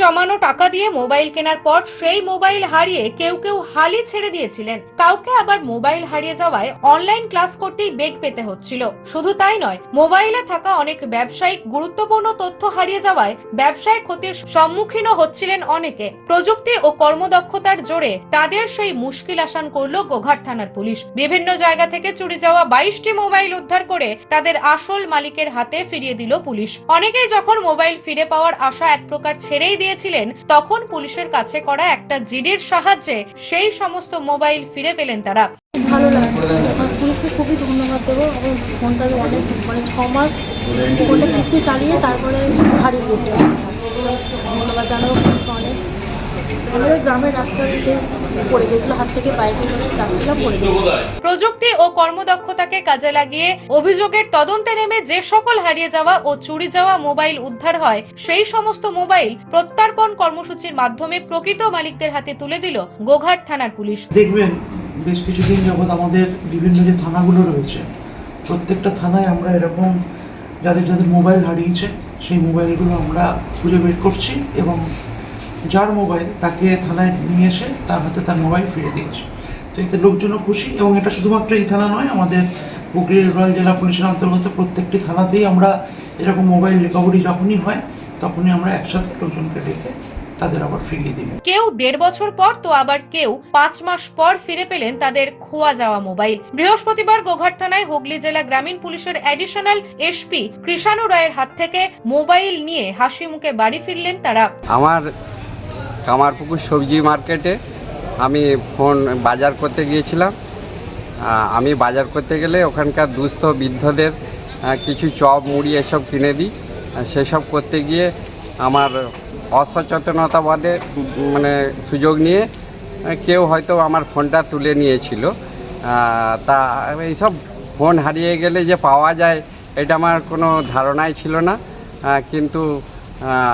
জমানো টাকা দিয়ে মোবাইল কেনার পর সেই মোবাইল হারিয়ে কেউ কেউ হালি ছেড়ে দিয়েছিলেন। কাউকে আবার মোবাইল হারিয়ে যাওয়ায় অনলাইন ক্লাস করতেই বেগ পেতে হচ্ছিল। শুধু তাই নয়, মোবাইলে থাকা অনেক ব্যবসায়িক গুরুত্বপূর্ণ তথ্য হারিয়ে যাওয়ায় ব্যবসায় ক্ষতির সম্মুখীনও হচ্ছিলেন অনেকে। প্রযুক্তি ও কর্মদক্ষতার জোরে তাদের সেই মুশকিল আসান করল গোঘাট থানার পুলিশ। বিভিন্ন জায়গা থেকে চুরি যাওয়া বাইশটি মোবাইল উদ্ধার করে তাদের আসল মালিকের হাতে ফিরিয়ে দিল পুলিশ। অনেকেই যখন মোবাইল ফিরে পাওয়ার আশা এক প্রকার ছেড়েই দিয়েছিলেন তখন পুলিশের কাছে করা একটা জিডির সাহায্যে সেই সমস্ত মোবাইল ফিরে পেলেন তারা। ভালো লাগছে। পুলিশকে খুবই ধন্যবাদ দেবো আমার ফোনটা অনেক মানে ছ মাস ফোনটা কিস্তি চালিয়ে তারপরে হারিয়ে গেছিলাম ধন্যবাদ জানাব অনেক। আমাদের গ্রামের রাস্তা থেকে পড়ে গেছিল হাত থেকে বাইকে যাচ্ছিলাম পড়ে গেছিল। প্রযুক্তি ও কর্মদক্ষতাকে কাজে লাগিয়ে অভিযোগের তদন্তে নেমে যে সকল হারিয়ে যাওয়া ও চুরি যাওয়া মোবাইল উদ্ধার হয় সেই সমস্ত মোবাইল প্রত্যার্পণ কর্মসূচির মাধ্যমে প্রকৃত মালিকদের হাতে তুলে দিল গোঘাট থানার পুলিশ। দেখবেন বেশ কিছুদিন যাবৎ আমাদের বিভিন্ন যে থানাগুলো রয়েছে প্রত্যেকটা থানায় আমরা এরকম যাদের যাদের মোবাইল হারিয়েছে সেই মোবাইলগুলো আমরা খুঁজে বের করছি এবং যার মোবাইল তাকে থানায় নিয়ে এসে তার হাতে তার মোবাইল ফিরে দিয়েছি। তো এতে লোকজনও খুশি এবং এটা শুধুমাত্র এই থানা নয় আমাদের হুগলির রয়্যাল জেলা পুলিশের অন্তর্গত প্রত্যেকটি থানাতেই আমরা এরকম মোবাইল রিকভারি যখনই হয় তখনই আমরা একসাথে লোকজনকে ডেকে তাদের আবার ফিরিয়ে দিই। কেউ দেড় বছর পর তো আবার কেউ পাঁচ মাস পর ফিরে পেলেন তাদের খোয়া যাওয়া মোবাইল বৃহস্পতিবার গোঘাট থানায় হুগলি জেলা গ্রামীণ পুলিশের অ্যাডিশনাল এসপি কৃষাণু রায়ের হাত থেকে মোবাইল নিয়ে হাসি মুখে বাড়ি ফিরলেন তারা। আমার কামারপুকুর সবজি মার্কেটে আমি ফোন বাজার করতে গিয়েছিলাম। আমি বাজার করতে গেলে ওখানকার দুস্থ বৃদ্ধদের কিছু চপ, মুড়ি এসব কিনে দিই। সেসব করতে গিয়ে আমার অসচেতনতাবাদে মানে সুযোগ নিয়ে কেউ হয়তো আমার ফোনটা তুলে নিয়েছিল। তা এইসব ফোন হারিয়ে গেলে যে পাওয়া যায়, এটা আমার কোনো ধারণাই ছিল না। কিন্তু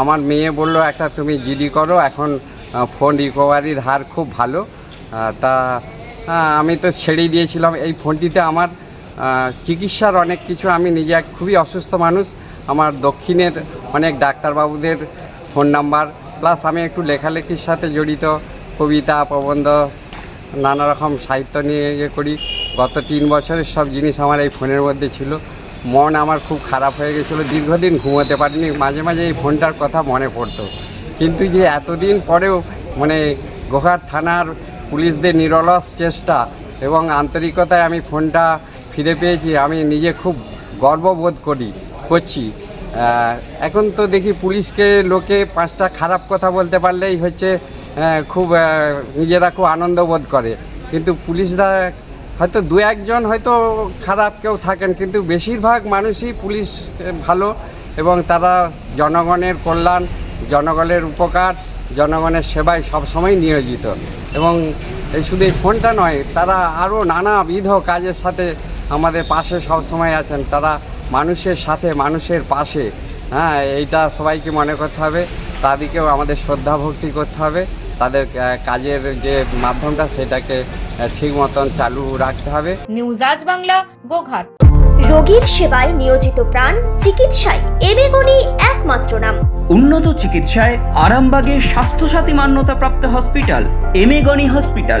আমার মেয়ে বলল একটা তুমি জিডি করো, এখন ফোন রিকভারির হার খুব ভালো। তা আমি তো ছেড়ে দিয়েছিলাম। এই ফোনটিতে আমার চিকিৎসার অনেক কিছু। আমি নিজে খুবই অসুস্থ মানুষ। আমার দক্ষিণের অনেক ডাক্তারবাবুদের ফোন নাম্বার প্লাস আমি একটু লেখালেখির সাথে জড়িত। কবিতা, প্রবন্ধ, নানা রকম সাহিত্য নিয়ে ইয়ে করি। গত তিন বছরের সব জিনিস আমার এই ফোনের মধ্যে ছিল। মন আমার খুব খারাপ হয়ে গেছিল, দীর্ঘদিন ঘুমোতে পারিনি, মাঝে মাঝে এই ফোনটার কথা মনে পড়তো। কিন্তু যে এতদিন পরেও মানে গোহাট থানার পুলিশদের নিরলস চেষ্টা এবং আন্তরিকতায় আমি ফোনটা ফিরে পেয়েছি, আমি নিজে খুব গর্ববোধ করি, করছি। এখন তো দেখি পুলিশকে লোকে পাঁচটা খারাপ কথা বলতে পারলেই হচ্ছে খুব নিজেরা খুব আনন্দ বোধ করে। কিন্তু পুলিশরা হয়তো দু একজন হয়তো খারাপ কেউ থাকেন, কিন্তু বেশিরভাগ মানুষই পুলিশ ভালো এবং তারা জনগণের কল্যাণ, জনগণের উপকার, জনগণের সেবায় সবসময় নিয়োজিত। এবং এই শুধু এই ফোনটা নয়, তারা আরও নানাবিধ কাজের সাথে আমাদের পাশে সবসময় আছেন। তারা মানুষের সাথে, মানুষের পাশে। হ্যাঁ এইটা সবাইকে মনে করতে হবে। তাদেরকেও আমাদের শ্রদ্ধা ভক্তি করতে হবে। তাদের কাজের যে মাধ্যমটা সেটাকে ঠিক মতন চালু রাখতে হবে। নিউজ আজ বাংলা গোঘাট। রোগীর সেবায় নিয়োজিত প্রাণ চিকিৎসায় এবেগুনি একমাত্র নাম। উন্নত চিকিৎসায় আরামবাগে স্বাস্থ্যসাথী মান্যতাপ্রাপ্ত হসপিটাল এমেগনি হসপিটাল।